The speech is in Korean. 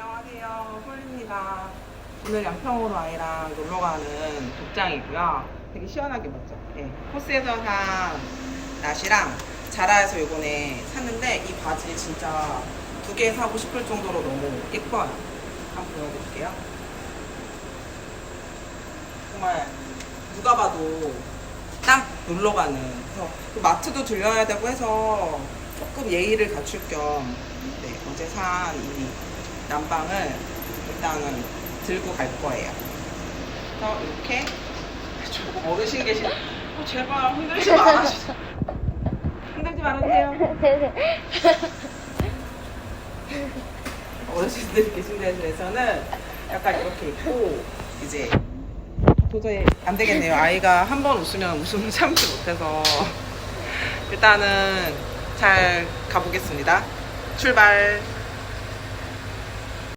안녕하세요. 폴리입니다. 오늘 양평으로 아이랑 놀러 가는 복장이고요. 되게 시원하게 입었죠. 예. 코스에서 산 나시랑 자라에서 요번에 샀는데 이 바지 진짜 두 개 사고 싶을 정도로 너무 예뻐요. 한번 보여드릴게요. 정말 누가 봐도 딱 놀러 가는. 그래서 그 마트도 들려야 되고 해서 조금 예의를 갖출 겸 네, 어제 산이 난방을 일단은 들고 갈 거예요. 그래서 이렇게 조금 어르신 계신 어, 제발 흔들지 말아주세요. 흔들지 말아주세요. 어르신들이 계신 데에서는 약간 이렇게 있고 이제 도저히 안 되겠네요. 아이가 한 번 웃으면 웃음을 참지 못해서 일단은 잘 가보겠습니다. 출발.